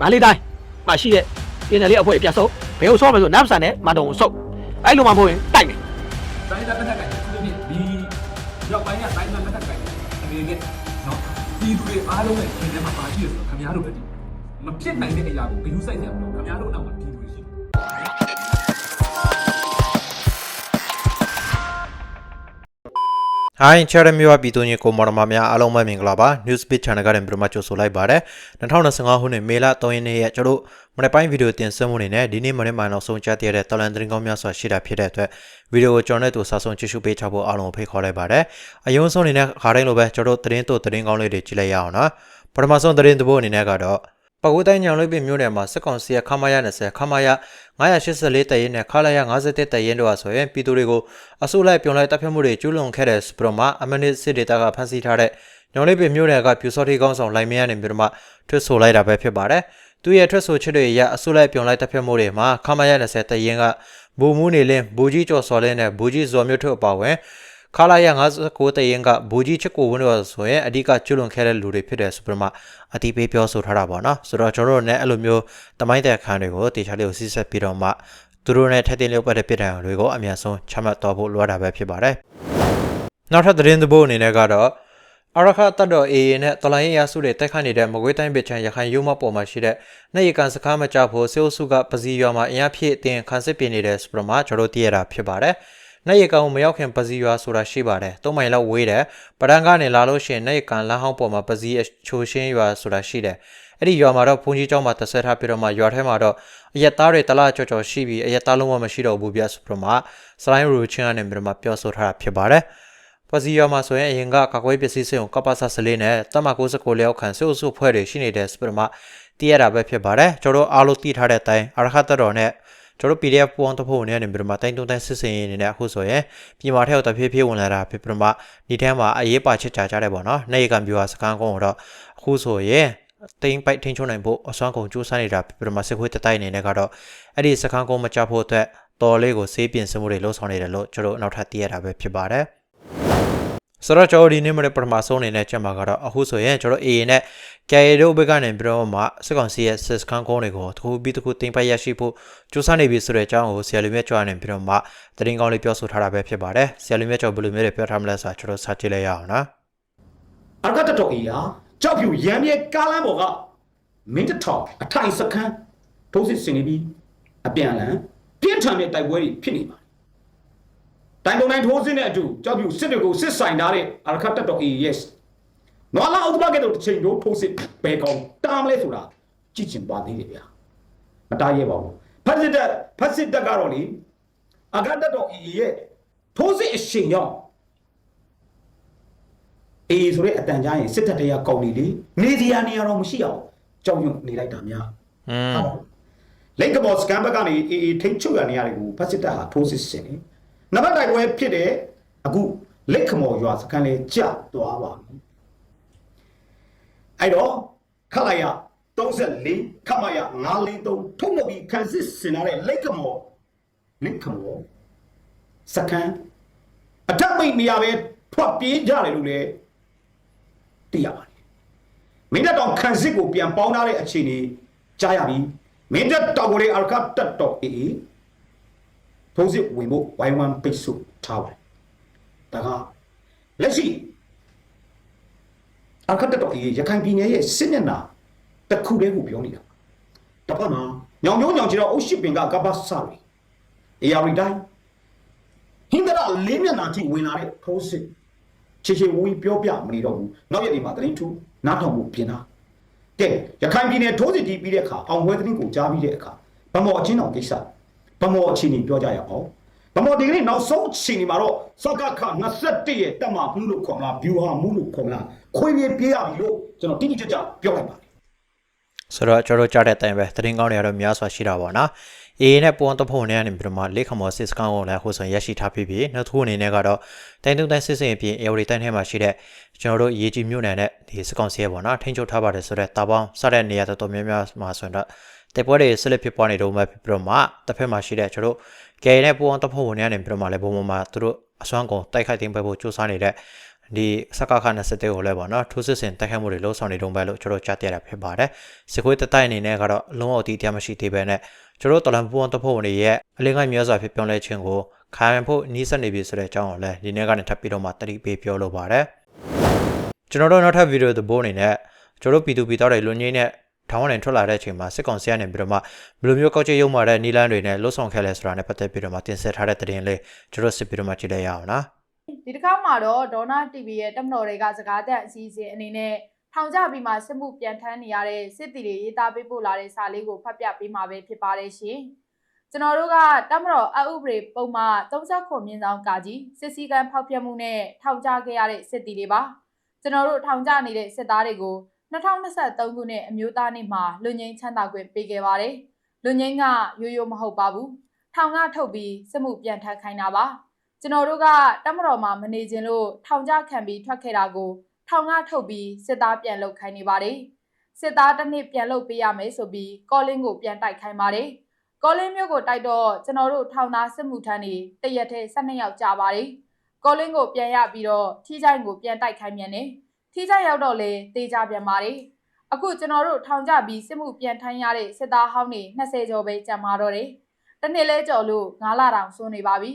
မန္တလေးတိုင်းမှာရှိတဲ့ပြည်နယ်လေးအဖွဲ့အပြတ်ဆုံးဘယ်ကိုဆော့မလဲဆိုနပ်ဆန်နဲ့မန်တုံကိုဆုပ်အဲ့လိုမှမဟုတ်ရင်တိုက်မယ်တိုင်းသားတက်တက်ကိုသူတို့ဒီရောက်ပိုင်းကတိုင်းသားတက်တက်ကိုအနေနဲ့နော်ဒီသူတွေအားလုံးရဲ့ရှင်ထဲမှာပါရှိရဆိုတော့ခင်ဗျားတို့ပဲဒီမဖြစ်နိုင်တဲ့အရာကိုဂရုစိုက်ကြမလို့ခင်ဗျားတို့နောက်မှာဒီ ဟိုင်းချာရမျိုးပြည်သူညကိုမော်ဒမာများအားလုံးပဲမင်္ဂလာပါ Newsbeat Channel ကလည်းပြန်မကြိုဆိုလိုက်ပါတယ်2025ခုနှစ်မေလ3ရက်နေ့ရက်ကျွန်တော်မနေ့ပိုင်းဗီဒီယိုတင်ဆက်မှုနေနဲ့ဒီနေ့မနေ့မှနောက်ဆုံးကြားသိရတဲ့တော်လန်သတင်းကောင်းများစွာရှိတာဖြစ်တဲ့အတွက်ဗီဒီယိုကိုကျွန်တော်နဲ့တူစာဆုံးကြည့်ရှုပေးချဖို့အားလုံးဖိတ်ခေါ်လိုက်ပါတယ်အယုံဆုံးအနေနဲ့ခါတိုင်းလိုပဲကျွန်တော်သတင်းတို့သတင်းကောင်းလေးတွေကြည့်လိုက်ရအောင်နော်ပထမဆုံးသတင်းသဘောအနေနဲ့ကတော့ ပကူတိုင်းညောင်လေးပင်မြို့နယ်မှာစစ်ကောင်စီရခမာရ20ခမာရ984တရင်နဲ့ခလာရ51တရင်တို့ဟာဆိုရင်ပြည်သူတွေကိုအစိုးလိုက်ပြုံလိုက်တပ်ဖြတ်မှုတွေကျူးလွန်ခဲ့တဲ့စပရမအမနစ်စစ်ဒေတာကဖမ်းဆီးထားတဲ့ညောင်လေးပင်မြို့နယ်ကပြူစောတိကောင်းဆောင်လိုင်မရနေပြီးတော့မှထွတ်ဆိုလိုက်တာပဲဖြစ်ပါတယ်။သူရဲ့ထွတ်ဆိုချက်တွေအရအစိုးလိုက်ပြုံလိုက်တပ်ဖြတ်မှုတွေမှာခမာရ20တရင်ကဘူမူနေလင်းဘူကြီးကျော်စော်လင်းနဲ့ဘူကြီးဇော်မြို့ထွတ်အပါဝင် ခလာရ59တရင်ကဘူကြီးချစ်ကိုဝင်းတို့ဆိုရင်အဓိကကျွလွန်ခဲ့တဲ့လူတွေဖြစ်တဲ့ဆိုပြီးတော့မှအတိပေးပြောဆိုထားတာပေါ့နော်ဆိုတော့ကျွန်တော်တို့လည်းအဲ့လိုမျိုးတမိုင်းတဲ့အခန်းတွေကိုတေချာလေးကိုစစ်ဆက်ပြီးတော့မှသူတို့နဲ့ထက်တင်လျောက်ပတ်တဲ့ပြည်ထောင်တွေကိုအများဆုံးချမှတ်တော်ဖို့လိုအပ်တာပဲဖြစ်ပါတယ်နောက်ထပ်သတင်းသဘောအနေနဲ့ကတော့အရခတ်တ်တော် AA နဲ့တလိုင်းရစုတွေတိုက်ခိုက်နေတဲ့မကွေးတိုင်းပြည်ချမ်းရခိုင်ရုံးမပေါ်မှာရှိတဲ့နေရကန်စကားမကြဖို့စေအုပ်စုကပစီရွာမှာအင်အားဖြည့်အတင်ခန်းစစ်ပြင်နေတဲ့စပရမှာကျွန်တော်တို့သိရတာဖြစ်ပါတယ်။ နေရကန်ကိုမရောက်ခင်ပစီရွာဆိုတာရှိပါတယ်။၃မိုင်လောက်ဝေးတယ်။ပဒံကနေလာလို့ရှိရင်နေရကန်လမ်းဟောင်းပေါ်မှာပစီအချိုရှင်းရွာဆိုတာရှိတယ်။အဲ့ဒီရွာမှာတော့ဘုန်းကြီးကျောင်းမှာတက်ဆက်ထားပြီးတော့မှရွာထဲမှာတော့အရက်သားတွေတလားကြော်ကြော်ရှိပြီးအရက်သားလုံးဝမရှိတော့ဘူးပြစပရမှာစလိုင်းရူချင်းကနေပြီးတော့မှပြောဆိုထားတာဖြစ်ပါတယ်။ပစီယာမှာဆိုရင်အရင်ကကာကွယ်ပစ္စည်းစင်ကိုကပ္ပဆစလေးနဲ့တမ69လျောက်ခံစုစုဖွဲ့တွေရှိနေတဲ့စပရမတည်ရတာပဲဖြစ်ပါတယ်ကျွန်တော်တို့အားလုံးသိထားတဲ့အတိုင်းအရခတ်တော်နဲ့ ကျွန်တော် PDF ပွန်တဖို့နဲ့နေပြီးတော့မှတိုင်းတုံးတိုင်းစစ်စင်ရင်းနေနဲ့အခုဆိုရင်ပြည်မာထဲကိုတဖြည်းဖြည်းဝင်လာတာဖြစ်ပြီးတော့မှဒီထဲမှာအရေးပါချစ်ချာကြတယ်ပေါ့နော်နေကံပြူဟာစကန်ကုန်းတော့အခုဆိုရင်တိမ်ပိုက်ထင်းချုံနိုင်ဖို့အစွမ်းကုန်ကြိုးစားနေတာဖြစ်ပြီးတော့မှစစ်ခွေးတတိုက်အနေနဲ့ကတော့အဲ့ဒီစကန်ကုန်းမချဖို့အတွက်တော်လေးကိုစေးပြင်စမှုတွေလှုပ်ဆောင်နေတယ်လို့ကျွန်တော်နောက်ထပ်သိရတာပဲဖြစ်ပါတယ် ဆိုတော့ကျွန်တော်ဒီနေ့မနေ့ပထမဆုံးအနေနဲ့ချက်မှာကတော့အခုဆိုရင်ကျွန်တော် AA နဲ့ KA တို့ဘက်ကနေပြီးတော့မှစစ်ကောင်စီရဲ့စစ်ကန်ကုန်းတွေကိုတစ်ခုပြီးတစ်ခုတင်ပိုက်ရရှိဖို့စူးစမ်းနေပြီဆိုတဲ့အကြောင်းကိုဆရာလူမြတ်ကျော်နေပြီးတော့မှသတင်းကောင်းလေးပြောဆိုထားတာပဲဖြစ်ပါတယ်ဆရာလူမြတ်ကျော်ဘယ်လိုမျိုးတွေပြောထားမလဲဆိုတာကျွန်တော်စကြည့်လိုက်ရအောင်နော်အရကတတော်အေးဟာကြောက်ဖြူရမ်းမြဲကားလမ်းပေါ်ကမင်းတထောင်အထိုင်စခန်းထိုးစစ်ဆင်နေပြီးအပြန်အလှန်ပြင်းထန်တဲ့တိုက်ပွဲတွေဖြစ်နေပါတယ်။ တိုင်ပုံတိုင်းထိုးစစ်နဲ့အတူကြောက်ဖြူစစ်တွေကိုစစ်ဆိုင်ထားတဲ့အရကတတော်အေး yes နော်လာအောက်တဘကဲ့သို့တစ်ချိန်တို့ထိုးစစ်ဘယ်ကောင်တားမလဲဆိုတာကြည့်ချင်ပါသေးတယ်ဗျာ။မတားရဲပါဘူး။ဖက်စစ်တပ်ဖက်စစ်တပ်ကတော့လေအရကတတော်အေးရဲ့ထိုးစစ်အရှင်ရောက်အေးဆိုတဲ့အတန်ကြားရင်စစ်တပ်တွေကကောင်းနေလေနေစရာနေရာတော့မရှိအောင်ကြောက်ရွံ့နေလိုက်တာများอืมလိန်ကဘော်စကန်ဘက်ကနေအေးအေးထိတ်ချုပ်ရနေရတယ်ကိုဖက်စစ်တပ်ဟာထိုးစစ်ဆင်နေ နံပါတ်တိုက်ပွဲဖြစ်တဲ့အခုလိတ်ခမော်ရွာစကန်လေးကျသွားပါပြီအဲ့တော့ခလိုက်ရ34ခမရ943ထုံးလို့ပြီးခန်းစစ်ဆင်လာတဲ့လိတ်ခမော်လိတ်ခမော်စကန်အထက်မိတ်နေရာပဲထွက်ပြေးကြတယ်လို့လည်းသိရပါတယ်မင်းတို့တော့ခန်းစစ်ကိုပြန်ပေါင်းထားတဲ့အခြေအနေကြားရပြီမင်းတို့တော့ကိုလေအရကတ်တော့အေးအေး ထိုးစစ်ဝင်ဖို့ဝိုင်းဝန်းပိတ်ဆို့ထားပါတယ်ဒါကလက်ရှိအရကတ်တော့အေးရခိုင်ပြည်နယ်ရဲ့စစ်မျက်နှာတစ်ခုတည်းကိုပြောနေတာတစ်ဖက်မှာညောင်ညောင်းညောင်ချီတော့အုတ်ရှိပင်ကကပ္ပဆရီအေယာရီတိုင်းဟင်္ဒရာလေးမျက်နှာထိဝင်လာတဲ့ထိုးစစ်ချေချေဝီပြောပြမနေတော့ဘူးနောက်ရက်ဒီမှာသတင်းထူနားထောင်မှုပြင်တာကဲရခိုင်ပြည်နယ်ထိုးစစ်တီးပြီးတဲ့အခါအောင်ဝဲသတင်းကိုကြားပြီးတဲ့အခါဗမော်အချင်းတော်ကိစ္စ ဗမော်အချင်းကြီးပြောကြရအောင်ဗမော်ဒီကနေ့နောက်ဆုံးအချိန်ဒီမှာတော့စကခ21ရဲ့တက်မှာဘူးလို့ခေါ်မလားဗျူဟာမှုလို့ခေါ်မလားခွေးပြေးပြေးရပြီလို့ကျွန်တော်တိတိကျကျပြောလိုက်ပါတယ်ဆိုတော့ကျွန်တော်ကြားတဲ့အတိုင်းပဲသတင်းကောင်းတွေကတော့များစွာရှိတာပေါ့နော် AA နဲ့ပွန်တဖို့နဲ့ကနေပြီးတော့မှလက်ခမော်စစ်စကန်ကိုလည်းဟိုဆိုရရှိထားပြီးပြီနောက်တစ်ခုအနေနဲ့ကတော့တိုင်းတုံးတိုင်းစစ်စင်အပြင်အေဝရီတိုင်းထဲမှာရှိတဲ့ကျွန်တော်တို့ရေကြီးမြို့နယ်နဲ့ဒီစကောင်စီရဲ့ပေါ့နော်ထိန်းချုပ်ထားပါတယ်ဆိုတော့တာပေါင်းစတဲ့နေရာတော်တော်များများမှာဆိုတော့ တေပွဲတွေဆက်လက်ဖြစ်ပွားနေတော့မှပြီးတော့မှတစ်ဖက်မှာရှိတဲ့ကျွန်တော်တို့ KA နဲ့ပွန်တဖို့နဲ့ကနေပြီးတော့မှလည်းဘုံဘုံမှာသူတို့အစွမ်းကုန်တိုက်ခိုက်သိမ်းပွဲဖို့စူးစမ်းနေတဲ့ဒီစကခ21ကိုလည်းပေါ့နော်ထိုးစစ်ဆင်တိုက်ခိုက်မှုတွေလှုံ့ဆော်နေတုန်းပဲလို့ကျွန်တော်ကြားသိရတာဖြစ်ပါတယ်စစ်ခွေးတတိုက်အနေနဲ့ကတော့လုံးဝအတီးတရားမရှိသေးပဲနဲ့ကျွန်တော်တော်လန်ပူအောင်တဖို့ဝင်ရဲ့အလင်းငိုင်းမျိုးစွာဖြစ်ပြောင်းလဲခြင်းကိုခိုင်ဖို့နီးစပ်နေပြီဆိုတဲ့အကြောင်းကိုလည်းဒီနေ့ကနေထပ်ပြီးတော့မှတတိပေးပြောလိုပါတယ်ကျွန်တော်တို့နောက်ထပ်ဗီဒီယိုသဘောအနေနဲ့ကျွန်တော်တို့ပြည်သူပြည်သားတွေလွန်ငင်းနဲ့ ထောင်းဝင်ထွက်လာတဲ့အချိန်မှာစစ်ကောင်စီကနေပြီးတော့မှဘယ်လိုမျိုးကောက်ချက်ရုံမာတဲ့နီလန်းတွေနဲ့လှုပ်ဆောင်ခဲ့လဲဆိုတာနဲ့ပတ်သက်ပြီးတော့မှတင်ဆက်ထားတဲ့သတင်းလေးကျွန်တော်စစ်ပြီးတော့မှကြည့်လိုက်ရအောင်နော်ဒီတစ်ခါမှာတော့ဒေါနာ TV ရဲ့တက်မတော်တွေကစကားသက်အစီအစဉ်အနေနဲ့ထောင်ကြပြီးမှစစ်မှုပြန်ထမ်းနေရတဲ့စစ်တီတွေရေးသားပေးပို့လာတဲ့စာလေးကိုဖတ်ပြပေးမှာပဲဖြစ်ပါတယ်ရှင်။ကျွန်တော်တို့ကတက်မတော်အဥပဒေပုံမှန်39မြင်းဆောင်ကာကြီးစစ်စည်းကမ်းဖောက်ဖျက်မှုနဲ့ထောင်ကြခဲ့ရတဲ့စစ်တီတွေပါ။ကျွန်တော်တို့ထောင်ကြနေတဲ့စစ်သားတွေကို 2023ခုနှစ်အမျိုးသားနေ့မှာလူငင်းချမ်းသာခွင့်ပေးခဲ့ပါတယ်။လူငင်းကရိုးရိုးမဟုတ်ပါဘူး။ထောင်ကထုတ်ပြီးစစ်မှုပြန်ထမ်းခိုင်းတာပါ။ကျွန်တော်တို့ကတမတော်မှာမနေခြင်းလို့ထောင်ကြခံပြီးထွက်ခဲ့တာကိုထောင်ကထုတ်ပြီးစစ်သားပြန်လုပ်ခိုင်းနေပါတယ်စစ်သားတစ်နှစ်ပြန်လုပ်ပေးရမယ်ဆိုပြီးကောလင်းကိုပြန်တိုက်ခိုင်းပါတယ်ကောလင်းမျိုးကိုတိုက်တော့ကျွန်တော်တို့ထောင်သားစစ်မှုထမ်းတွေတရက်ထဲ12ယောက်ကြာပါတယ်ကောလင်းကိုပြန်ရပြီးတော့ထီးချိုင်ကိုပြန်တိုက်ခိုင်းမြန်တယ် ထီးချိုင်ရောက်တော့လေတေးကြပြန်ပါတယ်အခုကျွန်တော်တို့ထောင်ကြပြီးစစ်မှုပြန်ထိုင်းရတဲ့စစ်သားဟောင်းတွေ20ကျော်ပဲကြံမာတော့တယ်တစ်နှစ်လဲကြော်လို့9လတောင်စိုးနေပါပြီ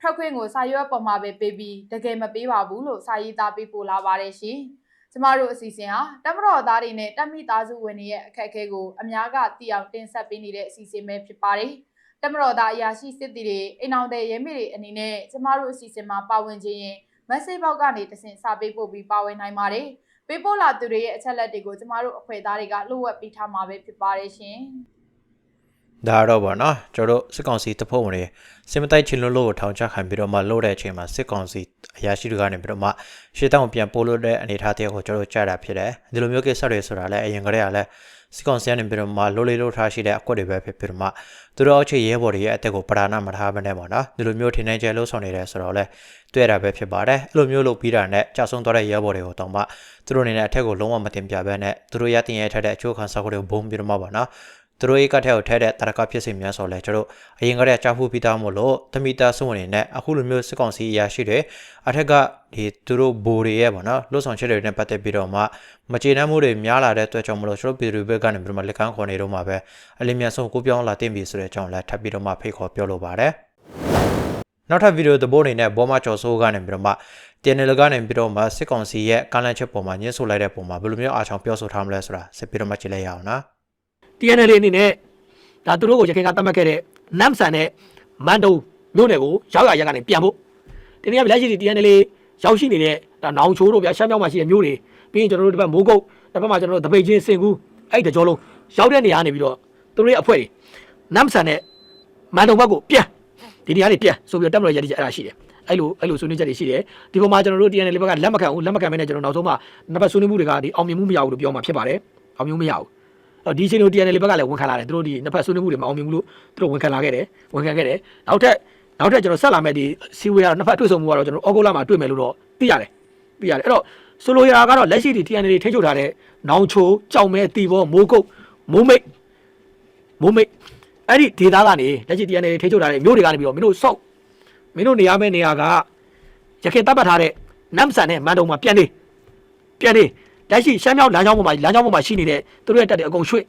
ထွက်ခွင့်ကိုစာရွက်ပေါ်မှာပဲပေးပြီးတကယ်မပေးပါဘူးလို့စာရေးသားပေးပို့လာပါတယ်ရှင်။ကျမတို့အစီအစဉ်ဟာတမတော်သားတွေနဲ့တက်မိသားစုဝင်တွေရဲ့အခက်အခဲကိုအများကသိအောင်တင်ဆက်ပေးနေတဲ့အစီအစဉ်ပဲဖြစ်ပါတယ်။တမတော်သားအရာရှိစစ်တီတွေအိမ်အောင်တဲ့ရဲမေတွေအနေနဲ့ကျမတို့အစီအစဉ်မှာပါဝင်ခြင်းရင် message box ကနေတဆင့်စာပေးပို့ပြီးပါဝင်နိုင်ပါတယ်။ပေးပို့လာသူတွေရဲ့အချက်လက်တွေကိုကျမတို့အဖွဲ့သားတွေကလှုပ်ဝက်ပေးထားမှာပဲဖြစ်ပါတယ်ရှင်။ ဒါတော့ဗောနော်ကျွန်တော်တို့စစ်ကောင်စီတဖုံတွေစစ်မတိုက်ချင်လို့လို့ကိုထောင်ချခံပြီးတော့မှလို့တဲ့အချိန်မှာစစ်ကောင်စီအရာရှိတွေကနေပြီးတော့မှရှေ့တောင်ပြန်ပို့လို့တဲ့အနေအထားတည်းကိုကျွန်တော်တို့ကြားတာဖြစ်တယ်ဒီလိုမျိုးကိစ္စတွေဆိုတာလည်းအရင်ကတည်းကလည်းစစ်ကောင်စီကနေပြီးတော့မှလို့လေးလို့ထားရှိတဲ့အကွက်တွေပဲဖြစ်ပြီးတော့မှသူတို့အောက်ခြေရဲဘော်တွေရဲ့အသက်ကိုပဓာနာမထားဘဲနဲ့ပေါ့နော်ဒီလိုမျိုးထင်နေကြလို့ဆောင်နေတယ်ဆိုတော့လည်းတွေ့ရတာပဲဖြစ်ပါတယ်အဲ့လိုမျိုးလုပ်ပြီးတာနဲ့ကြာဆုံးသွားတဲ့ရဲဘော်တွေကိုတောင်းမှသူတို့အနေနဲ့အထက်ကိုလုံးဝမတင်ပြဘဲနဲ့သူတို့ရတင်ရထက်တဲ့အချိုးခံစားကိုတွေကိုဘုံပြီးတော့မှပေါ့နော် သူတို့ရဲ့ကထဲကိုထဲတဲ့တရကဖြစ်စီများဆိုလဲကျွန်တော်အရင်ကတည်းကကြောက်ဖို့ပြီးသားမို့လို့တမီတာစုဝင်နေနဲ့အခုလိုမျိုးစစ်ကောင်စီအရာရှိတွေအထက်ကဒီသူတို့ဘိုးတွေရဲ့ပေါ့နော်လွတ်ဆောင်ချက်တွေနဲ့ပတ်သက်ပြီးတော့မှမကျေနပ်မှုတွေများလာတဲ့အတွက်ကြောင့်မလို့ကျွန်တော်ပြည်သူတွေဘက်ကနေပြီးတော့မှလက်ခံခေါ်နေတော့မှပဲအလင်းမြတ်ဆုံးကိုပြောင်းလာတင်ပြီဆိုတဲ့အကြောင်းလည်းထပ်ပြီးတော့မှဖိတ်ခေါ်ပြောလိုပါတယ်နောက်ထပ်ဗီဒီယိုသဘောအနေနဲ့ဘောမကျော်စိုးကနေပြီးတော့မှတင်နယ်လကနေပြီးတော့မှစစ်ကောင်စီရဲ့ကန့်လန့်ချက်ပုံမှာညှင်းဆိုလိုက်တဲ့ပုံမှာဘယ်လိုမျိုးအားချောင်ပြောဆိုထားမလဲဆိုတာစစ်ပြီးတော့မှကြည့်လိုက်ရအောင်နော် TNL အနေနဲ့ဒါသူတို့ကိုရခိုင်ကတတ်မှတ်ခဲ့တဲ့နမ်ဆန်နဲ့မန်တုံမြို့နယ်ကိုရောက်ရရက်ကနေပြန်ဖို့ဒီနေ့ကလက်ရှိဒီ TNL ရောက်ရှိနေတဲ့ဒါနောင်ချိုးတို့ဗျာရှမ်းမြောက်မှာရှိတဲ့မြို့တွေပြီးရင်ကျွန်တော်တို့ဒီဘက်မိုးကုတ်တစ်ဘက်မှာကျွန်တော်တို့တပိတ်ချင်းစင်ကူးအဲ့ဒီတကြောလုံးရောက်တဲ့နေရာနေပြီးတော့သူတို့ရဲ့အဖွဲ့တွေနမ်ဆန်နဲ့မန်တုံဘက်ကိုပြန်ဒီနေရာတွေပြန်ဆိုပြီးတော့တက်မလို့ရည်ရည်အဲ့ဒါရှိတယ်အဲ့လိုအဲ့လိုဆွေးနွေးချက်တွေရှိတယ်ဒီပေါ်မှာကျွန်တော်တို့ TNL ဘက်ကလက်မခံဘူးလက်မခံမဲနဲ့ကျွန်တော်နောက်ဆုံးမှနှစ်ဘက်ဆွေးနွေးမှုတွေကဒီအောင်မြင်မှုမရဘူးလို့ပြောမှာဖြစ်ပါတယ်အောင်မြင်မှုမရဘူး အော်ဒီချိန်လို TNL ဘက်ကလည်းဝန်ခံလာတယ်သူတို့ဒီနှစ်ဖက်ဆွေးနွေးမှုတွေမအောင်မြင်ဘူးလို့သူတို့ဝန်ခံလာခဲ့တယ်ဝန်ခံခဲ့တယ်နောက်ထပ်နောက်ထပ်ကျွန်တော်ဆက်လာမဲ့ဒီစီဝေးကတော့နှစ်ဖက်တွေ့ဆုံမှုကတော့ကျွန်တော်အောက်ဂိုလာမှာတွေ့မယ်လို့တော့သိရတယ်သိရတယ်အဲ့တော့ဆိုလိုရာကတော့လက်ရှိဒီ TNL ထိန်းချုပ်ထားတဲ့နောင်ချိုကြောင်မဲတီဘောမိုးကုတ်မိုးမိတ်မိုးမိတ်အဲ့ဒီဒေသကနေလက်ရှိ TNL ထိန်းချုပ်ထားတဲ့မြို့တွေကနေပြီးတော့မင်းတို့စောက်မင်းတို့နေရမယ့်နေရာကရခိုင်တပ်ပတ်ထားတဲ့နမ်ဆန်နဲ့မန်တုံမှာပြန်နေပြန်နေ လက်ရှိရှမ်းမြောက်လမ်းကြောင်းပေါ်မှာလမ်းကြောင်းပေါ်မှာရှိနေတဲ့သူတို့ရဲ့တပ်တွေအကုန်ရွှေ့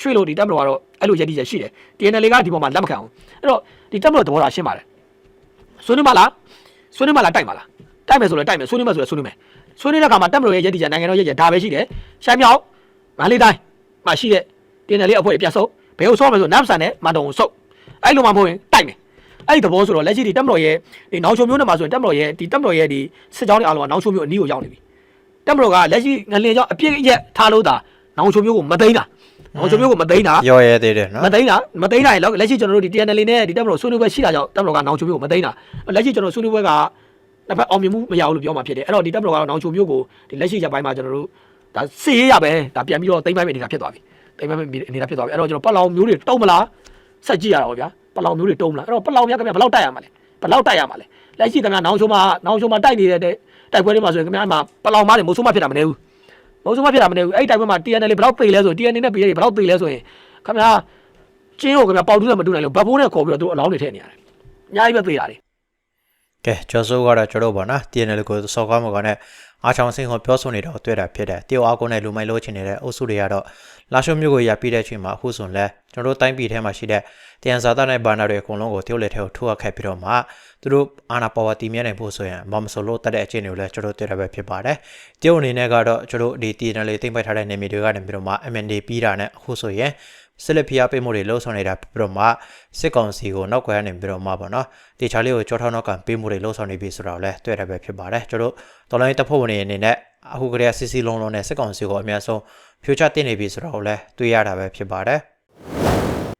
ရွှေ့လို့ဒီတက်မတော်ကတော့အဲ့လိုရည်တည်ချက်ရှိတယ် TNL ကဒီပေါ်မှာလက်မခံဘူးအဲ့တော့ဒီတက်မတော်သဘောထားရှင်းပါတယ်ဆွေးနွေးမလားဆွေးနွေးမလားတိုက်မလားတိုက်မယ်ဆိုလည်းတိုက်မယ်ဆွေးနွေးမယ်ဆိုလည်းဆွေးနွေးမယ်ဆွေးနွေးတဲ့အခါမှာတက်မတော်ရဲ့ရည်တည်ချက်နိုင်ငံတော်ရည်တည်ချက်ဒါပဲရှိတယ်ရှမ်းမြောက်မန္တလေးတိုင်းမှာရှိတဲ့ TNL အဖွဲ့တွေပြန်ဆုပ်ဘယ်ကိုဆော့မယ်ဆိုနမ်ဆန်နဲ့မန်တုံကိုဆုပ်အဲ့လိုမှမဟုတ်ရင်တိုက်မယ်အဲ့ဒီသဘောဆိုတော့လက်ရှိဒီတက်မတော်ရဲ့ဒီနောင်ချုံမျိုးနဲ့မှာဆိုရင်တက်မတော်ရဲ့ဒီတက်မတော်ရဲ့ဒီစစ်ကြောင်းတွေအားလုံးကနောင်ချုံမျိုးအနီးကိုရောက်နေပြီ တက်မတော်ကလက်ရှိငလင်ကြောင့်အပြစ်ရက်ထားလို့တာနောင်ချုံမျိုးကိုမသိမ်းတာနောင်ချုံမျိုးကိုမသိမ်းတာရောရဲသေးတယ်နော်မသိန်းတာမသိန်းတာရင်တော့လက်ရှိကျွန်တော်တို့ဒီ TNL နဲ့ဒီတက်မလို့ဆွေးနွေးပွဲရှိတာကြောင့်တက်မလို့ကနောင်ချုံမျိုးကိုမသိန်းတာလက်ရှိကျွန်တော်ဆွေးနွေးပွဲကတစ်ဖက်အောင်မြင်မှုမရဘူးလို့ပြောမှဖြစ်တယ်အဲ့တော့ဒီတက်မလို့ကတော့နောင်ချုံမျိုးကိုဒီလက်ရှိရက်ပိုင်းမှာကျွန်တော်တို့ဒါစေးရပဲဒါပြန်ပြီးတော့တိမ့်ပိုင်းနေတာဖြစ်သွားပြီတိမ့်ပိုင်းနေတာဖြစ်သွားပြီအဲ့တော့ကျွန်တော်ပလောင်မျိုးတွေတုံးမလားဆက်ကြည့်ရတာပေါ့ဗျာပလောင်မျိုးတွေတုံးမလားအဲ့တော့ပလောင်များခင်ဗျာဘယ်လောက်တိုက်ရမှာလဲဘယ်လောက်တိုက်ရမှာလဲလက်ရှိခင်ဗျာနောင်ချုံမှာနောင်ချုံမှာတိုက်နေတဲ့ တိုက်ပွဲတွေမှာဆိုရင်ခင်ဗျာမှာပလောင်မားတွေမိုးဆိုးမဖြစ်တာမနေဘူးမိုးဆိုးမဖြစ်တာမနေဘူးအဲ့တိုက်ပွဲမှာ TNL ဘယ်လောက်သိလဲဆို TNL နဲ့ PA ဘယ်လောက်သိလဲဆိုရင်ခင်ဗျာကျင်းကိုခင်ဗျာပေါတူးနဲ့မတူနိုင်လို့ဘတ်ဖိုးနဲ့ခေါ်ပြီးတော့သူတို့အလောင်းတွေထည့်နေရတယ်။အများကြီးပဲသေးတာလေကဲကျော်စိုးကတော့ကျွန်တော်တို့ပေါ့နော် TNL ကိုစော်ကားမှာကနဲ့ အားချောင်းစင်ကိုပြောဆိုနေတော့တွေ့တာဖြစ်တယ်တယောက်အားကိုနဲ့လူမိုက်လို့ချင်နေတဲ့အုပ်စုတွေကတော့လာရှုံမျိုးကိုရပြီးတဲ့အချိန်မှာအခုဆိုရင်လဲကျွန်တော်တို့တိုင်းပြည်ထဲမှာရှိတဲ့တယန်ဇာတာနဲ့ဘာနာတွေအကုန်လုံးကိုတယောက်လက်ထဲကိုထိုးရခဲ့ပြီးတော့မှသူတို့အာနာပါဝါတီမြဲနိုင်ဖို့ဆိုရင်မမဆိုလို့တက်တဲ့အချိန်တွေကိုလည်းကျွန်တော်တွေ့ရပဲဖြစ်ပါတယ်တယောက်အနေနဲ့ကတော့ကျွန်တော်ဒီ TNL တိမ့်ပိုက်ထားတဲ့နေမီတွေကနေပြီးတော့မှ MND ပြီးတာနဲ့အခုဆိုရင် ဆက်လက်ဖျားပေးမှုတွေလှုပ်ဆောင်နေတာပြီးတော့မှစစ်ကောင်စီကိုနောက်ကွယ်ကနေပြီးတော့မှပေါ့နော်တေချာလေးကိုကြောထောက်နောက်ကပေးမှုတွေလှုပ်ဆောင်နေပြီဆိုတော့လည်းတွေ့ရပဲဖြစ်ပါတယ်ကျွန်တော်တော်လိုင်းတပ်ဖွဲ့ဝင်တွေအနေနဲ့အခုကတည်းကစီစီလုံးလုံးနဲ့စစ်ကောင်စီကိုအများဆုံးဖြိုချတင်နေပြီဆိုတော့လည်းတွေ့ရတာပဲဖြစ်ပါတယ်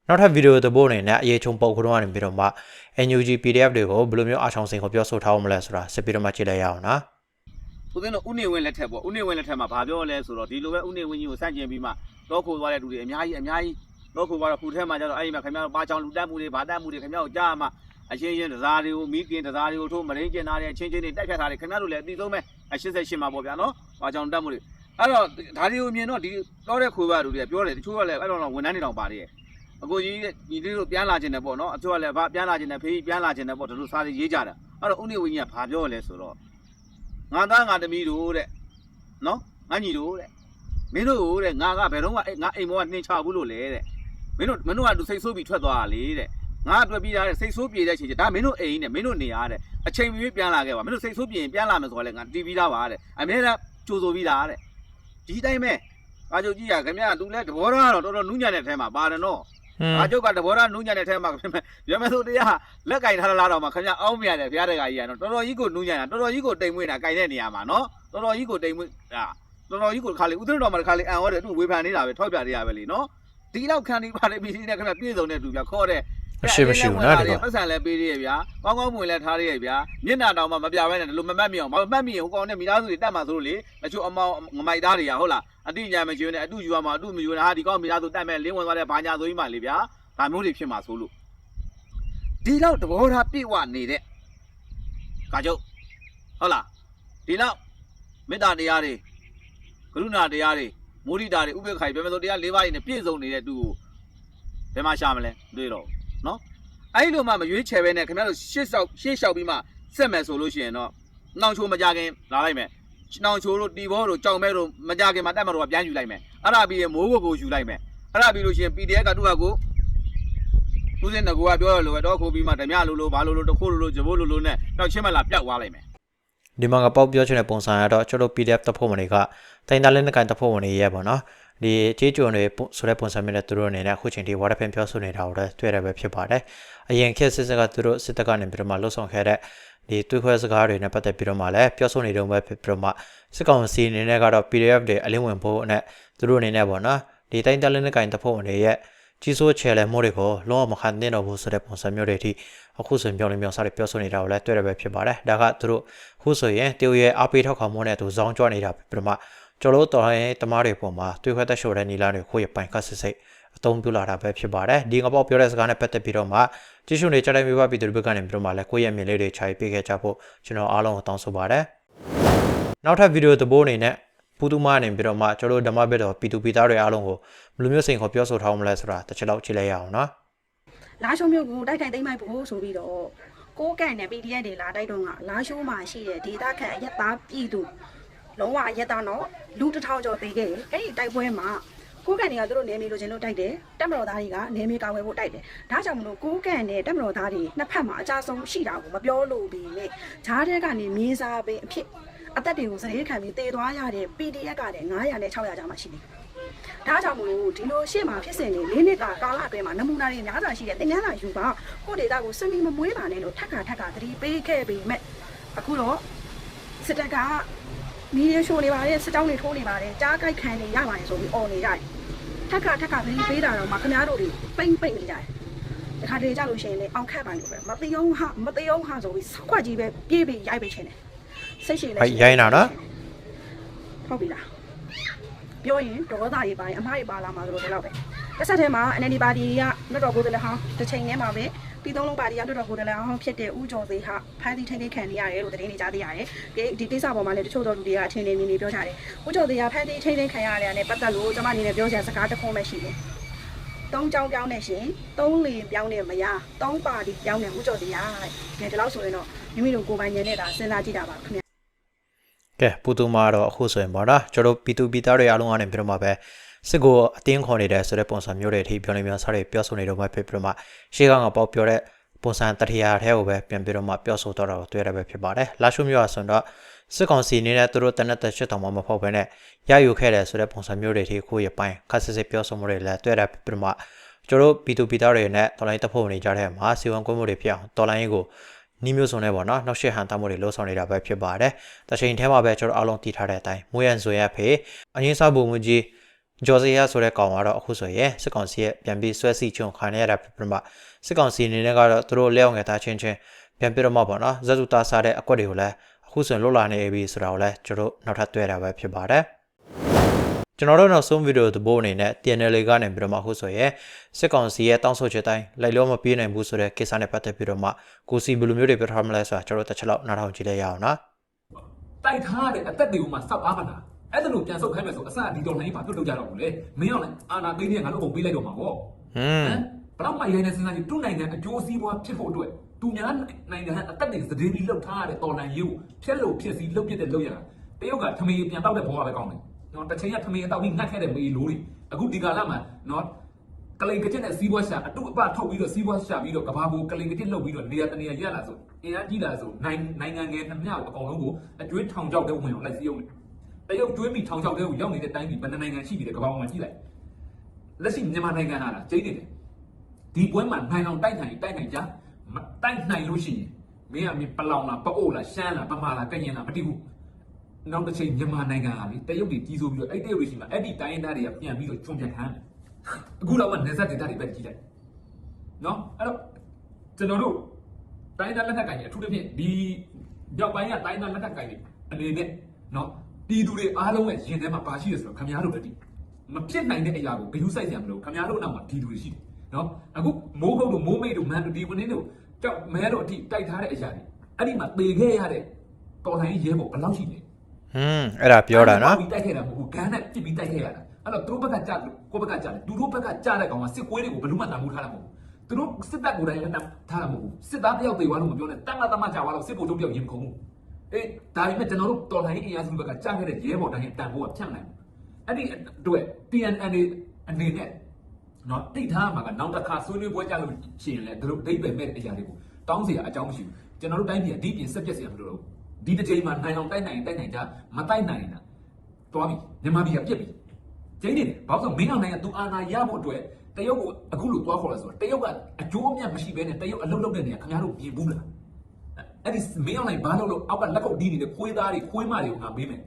နောက်ထပ်ဗီဒီယိုသဘောအနေနဲ့အရေးချုံပုံကတော့နေပြီးတော့မှ NUG PDF တွေကိုဘယ်လိုမျိုးအားချောင်းစင်ကိုပြောဆိုထားအောင်မလဲဆိုတာဆက်ပြီးတော့မှကြည့်လိုက်ရအောင်နော်ဦးသိန်းတို့ဥနေဝင်းလက်ထက်ပေါ့ဥနေဝင်းလက်ထက်မှာဘာပြောလဲဆိုတော့ဒီလိုပဲဥနေဝင်းကြီးကိုစန့်ကျင်ပြီးမှတော့ခိုးသွားတဲ့လူတွေအများကြီးအများကြီး တော့ခိုးသွားတော့ဖူထဲမှာကျတော့အဲ့ဒီမှာခင်ဗျားတို့ပါချောင်းလူတက်မှုတွေဗာတက်မှုတွေခင်ဗျားတို့ကြားမှာအချင်းချင်းတစားတွေကိုမိခင်တစားတွေကိုထိုးမရင်းကျင်သားတွေအချင်းချင်းတွေတိုက်ခတ်ထားတယ်ခင်ဗျားတို့လည်းအတိဆုံးပဲအ88မှာပေါ့ဗျာနော်ပါချောင်းတက်မှုတွေအဲ့တော့ဒါတွေကိုမြင်တော့ဒီတော့တဲ့ခွေးပါလူတွေကပြောတယ်တချို့ကလည်းအဲ့တော့ဝန်ထမ်းတွေတောင်ပါတယ်အကိုကြီးညီလေးတို့ပြန်လာခြင်းတယ်ပေါ့နော်အချို့ကလည်းဗာပြန်လာခြင်းတယ်ဖေးပြန်လာခြင်းတယ်ပေါ့ဒီလိုစားတွေရေးကြတာအဲ့တော့ဥနေဝင်းကြီးကဘာပြောလဲဆိုတော့ငါသားငါသမီးတို့တဲ့နော်ငါညီတို့တဲ့မင်းတို့တဲ့ငါကဘယ်တော့မှအဲ့ငါအိမ်ဘောကနှင်းချဘူးလို့လေတဲ့ မင်းတို့မင်းတို့ကသူစိတ်ဆိုးပြီးထွက်သွားတာလေတဲ့ငါအတွက်ပြီးတာတဲ့စိတ်ဆိုးပြေတဲ့ချိန်ကျဒါမင်းတို့အိမ်နဲ့မင်းတို့နေရတဲ့အချိန်ပြည့်ပြန်လာခဲ့ပါမင်းတို့စိတ်ဆိုးပြေရင်ပြန်လာမယ်ဆိုတော့လေငါတီးပြီးသားပါတဲ့အမြဲတမ်းကြိုဆိုပြီးသားတဲ့ဒီတိုင်းပဲအာချုပ်ကြီးကခင်ဗျာသူလဲတဘောတော့တော်တော်နူးညံ့တဲ့ထဲမှာပါတယ်နော်ဟွန်းအာချုပ်ကတဘောတော့နူးညံ့တဲ့ထဲမှာခင်ဗျာရမယ်ဆိုတရားလက်ကင်ထားလားတော့မှခင်ဗျာအောင်းမြရတယ်ဘုရားတကာကြီးကနော်တော်တော်ကြီးကိုနူးညံ့တာတော်တော်ကြီးကိုတိမ်မွေးတာကင်တဲ့နေရာမှာနော်တော်တော်ကြီးကိုတိမ်မွေးအာတော်တော်ကြီးကိုခါလေဥဒရတော်မှာခါလေအန်ဟောတယ်သူဝေဖန်နေတာပဲထောက်ပြနေရပဲလीနော် ဒီလောက်ခံနေပါတယ်ပြည်နေခဏပြည့်စုံတဲ့သူပြခေါ်တဲ့မရှိမရှိဘူးနော်ဒီကပတ်စံလည်းပေးရဗျာကောင်းကောင်းမွေလည်းထားရဗျာမျက်နှာတောင်မှမပြဘဲနဲ့ဒီလိုမမတ်မိအောင်ဘာမှတ်မိရင်ဟိုကောင်နဲ့မိသားစုတွေတတ်မှဆိုလို့လေတချို့အမောင်ငမိုက်သားတွေကဟုတ်လားအတိညာမကျွန်းနဲ့အတူယူရမှာအတူမယူတာဟာဒီကောင်မိသားစုတတ်မဲ့လင်းဝင်သွားတဲ့ဘာညာဆိုကြီးမှလေဗျာဒါမျိုးတွေဖြစ်မှာဆိုလို့ဒီလောက်သဘောထားပြည့်ဝနေတဲ့ကာကျုပ်ဟုတ်လားဒီလောက်မေတ္တာတရားတွေကရုဏာတရားတွေ မုဒိတာတွေဥပေက္ခာတွေပြောမယ်ဆိုတရား၄ပါးတွေနဲ့ပြည့်စုံနေတဲ့သူကိုဘယ်မှာရှာမလဲမတွေ့တော့ဘူးနော်အဲ့လိုမှမရွေးချယ်ပဲနဲ့ခင်ဗျားတို့ရှေ့လျှောက်ရှေ့လျှောက်ပြီးမှစက်မယ်ဆိုလို့ရှိရင်တော့နှောင်ချိုးမကြခင်လာလိုက်မယ်နှောင်ချိုးတို့တီဘောတို့ကြောင်မဲတို့မကြခင်မှာတက်မတော်ကပြန်ယူလိုက်မယ်အဲ့ဒါပြီးရင်မိုးဘုတ်ကိုယူလိုက်မယ်အဲ့ဒါပြီးလို့ရှိရင် PDF ကသူ့ဟာကိုဦးစင်းငကူကပြောရလို့ပဲတော့ခိုးပြီးမှဓမြလိုလိုဘာလိုလိုတခိုးလိုလိုဂျဘိုးလိုလိုနဲ့တော့ချင်းမလာပြောက်သွားလိုက်မယ် ဒီမှာကပေါက်ပြောချင်တဲ့ပုံစံကတော့ကျွန်တော် PDF တပ်ဖွဲ့ဝင်တွေကတိုင်းသားလက်နက်ကိုင်တပ်ဖွဲ့ဝင်တွေရဲ့ပေါ့နော်ဒီကြေးကျွန်တွေဆိုတဲ့ပုံစံမျိုးနဲ့သူတို့အနေနဲ့အခုချိန်ထိဝါရဖင်ပြောဆိုနေတာကိုလည်းတွေ့ရပဲဖြစ်ပါတယ်အရင်ခေတ်စစ်စစ်ကသူတို့စစ်တပ်ကနေပြီးတော့မှလှုပ်ဆောင်ခဲ့တဲ့ဒီတွေးခွဲစကားတွေနဲ့ပတ်သက်ပြီးတော့မှလည်းပြောဆိုနေတုန်းပဲဖြစ်ပြီးတော့မှစစ်ကောင်စီအနေနဲ့ကတော့ PDF တွေအလင်းဝင်ဖို့နဲ့သူတို့အနေနဲ့ပေါ့နော်ဒီတိုင်းသားလက်နက်ကိုင်တပ်ဖွဲ့ဝင်တွေရဲ့ ကြီးစိုးချဲလဲမှုတွေကိုလုံးဝမခံနိုင်တော့ဘူးဆိုတဲ့ပုံစံမျိုးတွေအထိအခုဆိုရင်ပြောင်းလဲပြောင်းစားတွေပြောဆိုနေတာကိုလည်းတွေ့ရပဲဖြစ်ပါတယ်ဒါကသူတို့ခုဆိုရင်တရုတ်ရဲ့အားပေးထောက်ခံမှုနဲ့သူဇောင်းကြွနေတာပြီးတော့မှကျော်လို့တော်ရင်တမားတွေပုံမှာတွေးခွဲသက်ရှို့တဲ့နီလာတွေကိုယ့်ရဲ့ပိုင်ကစစ်စိတ်အသုံးပြုလာတာပဲဖြစ်ပါတယ်ဒီငါပေါ့ပြောတဲ့စကားနဲ့ပတ်သက်ပြီးတော့မှကြည့်ရှုနေကြတဲ့မိဘပြည်သူတွေဘက်ကနေပြီးတော့မှလည်းကိုယ့်ရဲ့မြင်လေးတွေခြာပေးခဲ့ကြဖို့ကျွန်တော်အားလုံးကိုတောင်းဆိုပါတယ်နောက်ထပ်ဗီဒီယိုသဘောအနေနဲ့ ပူတူမအနေပြီးတော့မှကျွန်တော်တို့ဓမ္မဘက်တော်ပြည်သူပြည်သားတွေအားလုံးကိုဘယ်လိုမျိုးစိန်ခေါ်ပြောဆိုထားအောင်မလဲဆိုတာတစ်ချက်လောက်ကြည့်လိုက်ရအောင်နော်လာရှိုးမျိုးကိုတိုက်ခိုက်သိမ်းမိုက်ဖို့ဆိုပြီးတော့ကိုးကန်နဲ့ PDF တွေလာတိုက်တော့ကလာရှိုးမှာရှိတဲ့ဒေတာခန့်အရက်သားပြည်သူလုံးဝအရက်သားတော့လူတစ်ထောင်ကျော်သေးခဲ့တယ်အဲ့ဒီတိုက်ပွဲမှာကိုးကန်တွေကသူတို့နေမီလိုချင်လို့တိုက်တယ်တက်မတော်သားတွေကနေမီကာဝယ်ဖို့တိုက်တယ်ဒါကြောင့်မလို့ကိုးကန်နဲ့တက်မတော်သားတွေနှစ်ဖက်မှာအကြဆုံးရှိတာကိုမပြောလို့ပြီလေဂျားတဲ့ကနေမင်းစားပင်အဖြစ် အသက်တွေကိုစရေးခံပြီးတည်သွားရတဲ့ PDF ကလည်း900နဲ့600ကြားမှရှိတယ်ဒါကြောင့်မလို့ဒီလိုရှေ့မှာဖြစ်စဉ်တွေလေးနှစ်တာကာလအတွင်းမှာနမူနာတွေများစွာရှိတဲ့တင်များစွာယူပါကိုယ့်ဒေတာကိုစင်ပြီးမမွေးပါနဲ့လို့ထက်ခါထက်ခါသတိပေးခဲ့ပေမဲ့အခုတော့စစ်တပ်ကမီဒီယာရှိုးနေပါတယ်စစ်တောင်းတွေထိုးနေပါတယ်ကြားကြိုက်ခံနေရပါတယ်ဆိုပြီးអော်နေကြတယ်ထက်ခါထက်ခါသတိပေးတာတော့မှခင်ဗျားတို့တွေပိမ့်ပိမ့်နေကြတယ်တခါတလေကြလို့ရှိရင်လေအောင်ခက်ပိုင်းလို့ပဲမတိအောင်ဟာမတိအောင်ဟာဆိုပြီးခွက်ကြီးပဲပြေးပြီးရိုက်ပေးချင်တယ် စိတ်ရှိလဲဟိုက်ရိုင်းတာနော်ဟုတ်ပြီလားပြောရင်ဒေါသတွေပါရင်အမှားတွေပါလာမှာဆိုတော့ဒီလောက်ပဲတစ်ဆက်တည်းမှာ NLD ပါတီကလွတ်တော်ကိုယ်စားလှယ်ဟောင်းတစ်ချိန်တည်းမှာပဲပြည်သုံးလုံးပါတီကလွတ်တော်ကိုယ်စားလှယ်ဟောင်းဖြစ်တဲ့ဦးကျော်သေးဟာဖမ်းဆီးထိန်းသိမ်းခံနေရတယ်လို့သတင်းတွေကြားသိရတယ်ဒီဒီကိစ္စပေါ်မှာလည်းတချို့သောလူတွေကအထင်ထင်မြင်မြင်ပြောကြတယ်ဦးကျော်သေးဟာဖမ်းဆီးထိန်းသိမ်းခံရတယ်နဲ့ပတ်သက်လို့ကျွန်မအနေနဲ့ပြောချင်စကားတစ်ခုပဲရှိတယ်သုံးချောင်းပြောင်းနေရှင်သုံးလီပြောင်းနေမရသုံးပါတီပြောင်းနေဥကြော်တရားတဲ့ဒီလောက်ဆိုရင်တော့မိမိတို့ကိုယ်ပိုင်ဉာဏ်နဲ့ဒါစဉ်းစားကြည့်တာပါခင်ဗျ ကဲပူတူမာတော့အခုဆိုရင်ပေါ့နော်ကျွန်တော်တို့ပီတူပီသားတွေအားလုံးကနေပြီးတော့မှပဲစစ်ကိုအတင်းခေါ်နေတဲ့ဆိုတဲ့ပုံစံမျိုးတွေအထိပြောနေများစားတွေပြောဆိုနေတော့မှဖြစ်ပြီးတော့မှရှေးကောင်ကပေါက်ပြောတဲ့ပုံစံတတိယထဲကိုပဲပြန်ပြီးတော့မှပြောဆိုတော့တာကိုတွေ့ရပဲဖြစ်ပါတယ်လာရှုမျိုးကဆိုတော့စစ်ကောင်စီအနေနဲ့သူတို့တနက်တက်ရှစ်တောင်မှမဟုတ်ဘဲနဲ့ရယူခဲ့တယ်ဆိုတဲ့ပုံစံမျိုးတွေအထိခုရပိုင်းခက်စစ်စစ်ပြောဆိုမှုတွေလည်းတွေ့ရပြီးတော့မှကျွန်တော်တို့ပီတူပီသားတွေနဲ့တော်လိုင်းတပ်ဖို့နေကြတဲ့မှာစီဝန်ကွင်းမှုတွေဖြစ်အောင်တော်လိုင်းကို နီးမျိုးစုံနဲ့ပေါ့နော်နောက်ရှေ့ဟန်တမှုတွေလှုပ်ဆောင်နေတာပဲဖြစ်ပါတယ်။တချိန်ထဲမှာပဲကျွန်တော်အားလုံးတည်ထားတဲ့အတိုင်းမွေးရန်ဆိုရဖေအငင်းစားပုံမူကြီးဂျော်စီယာဆိုတဲ့ကောင်ကတော့အခုဆိုရင်စစ်ကောင်စီရဲ့ပြန်ပြီးဆွဲစီချုံခံရတာဖြစ်ပြီးမှစစ်ကောင်စီအနေနဲ့ကတော့သူတို့လက်အောင်ငယ်သားချင်းချင်းပြန်ပြီးတော့မှပေါ့နော်ဇက်စုတာစားတဲ့အကွက်တွေကိုလည်းအခုဆိုရင်လွတ်လာနေပြီဆိုတာကိုလည်းကျွန်တော်နောက်ထပ်တွေ့ရတာပဲဖြစ်ပါတယ်။ ကျွန်တော်တို့နောက်ဆုံးဗီဒီယိုသဘောအနေနဲ့ TNL ကနေပြီးတော့မှအခုဆိုရင်စစ်ကောင်စီရဲ့တောင်းဆိုချက်တိုင်းလိုက်လို့မပြေးနိုင်ဘူးဆိုတဲ့ကိစ္စနဲ့ပတ်သက်ပြီးတော့မှကိုစီဘယ်လိုမျိုးတွေပြောထားမလဲဆိုတာကျွန်တော်တို့တစ်ချက်လောက်နားထောင်ကြည့်လိုက်ရအောင်နော်တိုက်ထားတဲ့အသက်တွေကိုမှစောက်အားမလားအဲ့ဒါလို့ပြန်ဆုတ်ခိုင်းမယ်ဆိုအစအဒီတော်နိုင်ပါပြုတ်လုပ်ကြတော့ဘူးလေမင်းအောင်လည်းအာနာသိနေငါတို့ပုံပေးလိုက်တော့မှာပေါ့ဟွန်းဟမ်ဘလောက်မိုက်ရိုင်းနေစဉ်းစားကြည့်သူ့နိုင်ငံအကျိုးစီးပွားဖြစ်ဖို့အတွက်သူများနိုင်ငံအသက်တွေသတည်ပြီးလှုပ်ထားရတဲ့တော်လန်ရေးကိုဖျက်လို့ဖြစ်စီလှုပ်ပြတဲ့လှုပ်ရတာတရုတ်ကထမီပြန်တောက်တဲ့ဘဝပဲကောင်းတယ် နော်တစ်ချိန်ကထမီတောက်ပြီးငတ်ခဲ့တဲ့မေလိုတွေအခုဒီကာလမှာနော်ကလိန်ကကျစ်နဲ့စီးပွားရှာအတုအပထုတ်ပြီးတော့စီးပွားရှာပြီးတော့ကဘာကိုကလိန်ကကျစ်လှုပ်ပြီးတော့နေရာတနေရာရလာဆိုအင်အားကြီးလာဆိုနိုင်နိုင်ငံငယ်နှမြောက်အကောင်လုံးကိုအကျွေးထောင်ချောက်တဲ့ဝင်အောင်လိုက်စီးအောင်တရုတ်ကျွေးမိထောင်ချောက်တဲ့ကိုရောက်နေတဲ့တိုင်းပြည်ဘယ်နှနိုင်ငံရှိပြီလဲကဘာပေါ်မှာကြည့်လိုက်လက်ရှိမြန်မာနိုင်ငံဟာကျင်းနေတယ်ဒီပွဲမှာနိုင်အောင်တိုက်နိုင်တိုက်နိုင်ကြမတိုက်နိုင်လို့ရှိရင်မင်းကမင်းပလောင်လားပအိုးလားရှမ်းလားဗမာလားကရင်လားမတည်ဘူး နောက်တစ်ချိန်မြန်မာနိုင်ငံဟာလေတရုတ်တွေကြီးစိုးပြီးတော့အဲ့တရုတ်တွေရှိမှအဲ့ဒီတိုင်းရင်းသားတွေကပြန်ပြီးတော့ကျွံပြန်ထမ်းတယ်အခုတော့ကနေဆက်ဒေတာတွေပဲကြီးလိုက်နော်အဲ့တော့ကျွန်တော်တို့တိုင်းသားလက်ထက်ကင်အထူးသဖြင့်ဒီရောက်ပိုင်းကတိုင်းသားလက်ထက်ကင်အနေနဲ့နော်ပြည်သူတွေအားလုံးရဲ့ရင်ထဲမှာပါရှိရဆိုတော့ခင်ဗျားတို့တည်းမဖြစ်နိုင်တဲ့အရာကိုဂရုစိုက်ကြမလို့ခင်ဗျားတို့နောက်မှာဒီလူတွေရှိတယ်နော်အခုမိုးကုတ်တို့မိုးမိတ်တို့မန်တို့ဒီဝင်းင်းတို့ကြောက်မဲတို့အထိတိုက်ထားတဲ့အရာတွေအဲ့ဒီမှာသေခဲ့ရတဲ့တော်လိုင်းရဲဘော်ဘယ်လောက်ရှိလဲ ဟွန်းအဲ့ဒါပြောတာနော် ပြီးတိုက်ခဲ့တာမဟုတ်ဘူးဂန်းနဲ့ပြစ်ပြီးတိုက်ခဲ့ရတာအဲ့တော့သူတို့ဘက်ကကြလို့ကိုယ့်ဘက်ကကြတယ်သူတို့ဘက်ကကြတဲ့ကောင်ကစစ်ကွေးတွေကိုဘယ်လို့မှတန်ဖိုးထားတာမဟုတ်ဘူးသူတို့စစ်တပ်ကိုယ်တိုင်လည်းတန်ထားတာမဟုတ်ဘူးစစ်သားတယောက်သေသွားလို့မပြောနဲ့တန်ခါတမကြသွားလို့စစ်ဗိုလ်ချုပ်တယောက်ရင်မခုံဘူးအေးဒါပေမဲ့ကျွန်တော်တို့တော်လိုင်းအင်အားစုဘက်ကကြခဲ့တဲ့ရဲဘော်တိုင်းရဲ့တန်ဖိုးကဖြန့်နိုင်ဘူးအဲ့ဒီအတွက် PNN အနေနဲ့ နော်တိတ်ထားမှာကနောက်တစ်ခါဆွေးနွေးပွဲကြလို့ရှိရင်လည်းသူတို့ဒိတ်ပဲမဲ့တဲ့အရာတွေကိုတောင်းเสียအကြောင်းမရှိဘူးကျွန်တော်တို့တိုင်းပြည်အဒီပြင်ဆက်ပြက်เสียမလို့တော့ ဒီတစ်ချိန်မှာနိုင်အောင်တိုက်နိုင်တိုက်နိုင်ကြမတိုက်နိုင်တာတွားပြီမြန်မာပြည်ကပြက်ပြီကျင်းနေတယ်ဘာလို့ဆိုမင်းအောင်နိုင်ကသူအာဏာရဖို့အတွက်တရုတ်ကိုအခုလို့တွားခေါ်လဲဆိုတော့တရုတ်ကအကျိုးအမြတ်မရှိဘဲနဲ့တရုတ်အလုံးလုံးတဲ့နေရာခင်ဗျားတို့ပြင်ဘူးလားအဲ့ဒီမင်းအောင်နိုင်ဘာလို့လို့အောက်ကလက်ကုပ်ဒီနေတဲ့ခွေးသားတွေခွေးမတွေကိုငါမေးမယ်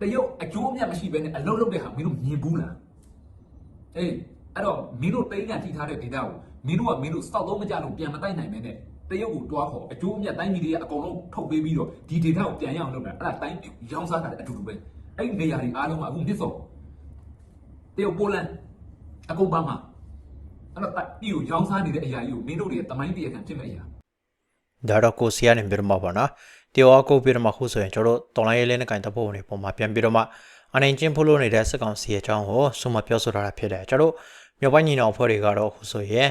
တရုတ်အကျိုးအမြတ်မရှိဘဲနဲ့အလုံးလုံးတဲ့ဟာမင်းတို့မြင်ဘူးလားအေးအဲ့တော့မင်းတို့တိန်းကထိထားတဲ့ဒေတာကို မင်းတို့ကမင်းတို့စောက်သုံးမကြလို့ပြန်မတိုက်နိုင်မဲနဲ့တရုတ်ကိုတွားခေါ်အကျိုးအမြတ်တိုင်းပြည်တွေကအကုန်လုံးထုတ်ပေးပြီးတော့ဒီဒေတာကိုပြန်ရအောင်လုပ်တာအဲ့ဒါတိုင်းရောင်းစားတာလည်းအတူတူပဲအဲ့ဒီနေရာတွေအားလုံးကအခုနှစ်စောတရုတ်ပိုလန်အကုန်ပါမှာအဲ့တော့ပြည်ကိုရောင်းစားနေတဲ့အရာကြီးကိုမင်းတို့တွေကတမိုင်းတရားခံဖြစ်မဲ့အရာဒါတော့ကိုစီကနေပြီးတော့မှပေါ့နော်တေဝါကိုပြီးတော့မှခုဆိုရင်ကျွန်တော်တို့တော်လိုင်းရေးလေးနဲ့ကင်တပ်ဖို့နေပုံမှာပြန်ပြီးတော့မှအနိုင်ချင်းဖို့လို့နေတဲ့စစ်ကောင်စီရဲ့အကြောင်းကိုဆုမပြောဆိုထားတာဖြစ်တယ်ကျွန်တော်တို့မြောက်ပိုင်းညီနောင်အဖွဲ့တွေကတော့ခုဆိုရင်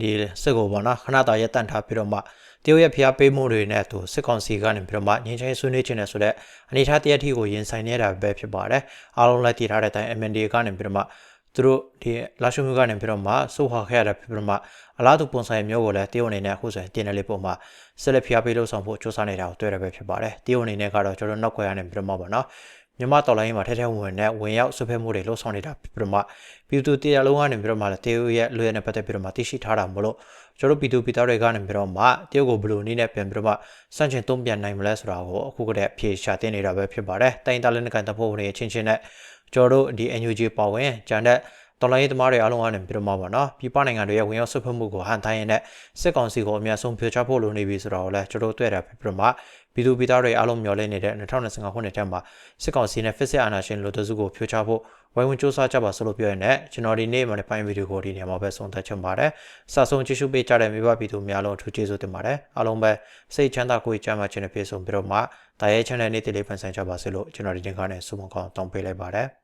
ဒီစစ်ကိုပေါ့နော်ခဏတာရက်တန့်ထားပြီးတော့မှတရုတ်ရဲ့ဖျားပေးမှုတွေနဲ့သူစစ်ကောင်စီကနေပြီးတော့မှငင်းချင်းဆွေးနွေးခြင်းနဲ့ဆိုတဲ့အနေအထားတရက်ထီကိုရင်ဆိုင်နေတာပဲဖြစ်ပါတယ်အားလုံးလည်းတည်ထားတဲ့အတိုင်း MND ကနေပြီးတော့မှသူတို့ဒီလာရှုမျိုးကနေပြီးတော့မှစိုးဟာခဲ့ရတာဖြစ်ပြီးတော့မှအလားတူပုံစံမျိုးကိုလည်းတရုတ်အနေနဲ့အခုဆိုရင်တင်တယ်လေးပုံမှာဆက်လက်ဖျားပေးလို့ဆောင်ဖို့စ조사နေတာကိုတွေ့ရပဲဖြစ်ပါတယ်တရုတ်အနေနဲ့ကတော့ကျွန်တော်နောက်ခွဲရနေပြီးတော့မှပေါ့နော် မြန်မာတော်လိုင်းမှာထဲထဲဝင်နဲ့ဝင်ရောက်ဆွေးဖက်မှုတွေလှုပ်ဆောင်နေတာပြီးတော့မှပြည်သူတရားလုံးကနေပြီးတော့မှလည်းတရုတ်ရဲ့လွယ်နဲ့ပတ်သက်ပြီးတော့မှသိရှိထားတာမလို့ကျွန်တော်ပြည်သူပြည်သားတွေကနေပြီးတော့မှတရုတ်ကိုဘယ်လိုနည်းနဲ့ပြန်ပြီးတော့မှစန့်ကျင်သုံးပြန်နိုင်မလဲဆိုတာကိုအခုကတည်းကဖြေရှာတင်နေတာပဲဖြစ်ပါတယ်တိုင်တာလည်းနဲ့ကန်တဖို့ဝင်ချင်းချင်းနဲ့ကျွန်တော်တို့ဒီ NUG ပါဝင်ဂျန်တဲ့ တော်လိုင်းရေးသမားတွေအားလုံးကနေပြီးတော့မှပါနော်ပြည်ပနိုင်ငံတွေရဲ့ဝင်ရောက်ဆွေးဖက်မှုကိုဟန်တိုင်းရတဲ့စစ်ကောင်စီကိုအများဆုံးဖြေချဖို့လိုနေပြီဆိုတော့လည်းကျွန်တော်တို့တွေ့တာဖြစ်ပြီးတော့မှပြည်သူပြည်သားတွေအားလုံးမျှော်လင့်နေတဲ့2025ခုနှစ်ထဲမှာစစ်ကောင်စီနဲ့ဖစ်စစ်အာဏာရှင်လူတစုကိုဖြိုချဖို့ဝိုင်းဝန်းစ조사ကြပါဆိုလို့ပြောရတဲ့ကျွန်တော်ဒီနေ့မှလည်းပိုင်းဗီဒီယိုကိုဒီနေရာမှာပဲဆုံးသက်ချင်ပါတယ်။စာဆုံးကြည့်ရှုပေးကြတဲ့မိဘပြည်သူများလုံးထူးကျေးဇူးတင်ပါတယ်။အားလုံးပဲစိတ်ချမ်းသာကိုယ်ကြမ်းမှခြင်းနဲ့ပြည့်စုံပြီးတော့မှတာရဲ channel နေ့တလေးဖန်ဆန်းကြပါစေလို့ကျွန်တော်ဒီတင်ကားနဲ့ဆုမကောင်းတောင်းပေးလိုက်ပါတယ်။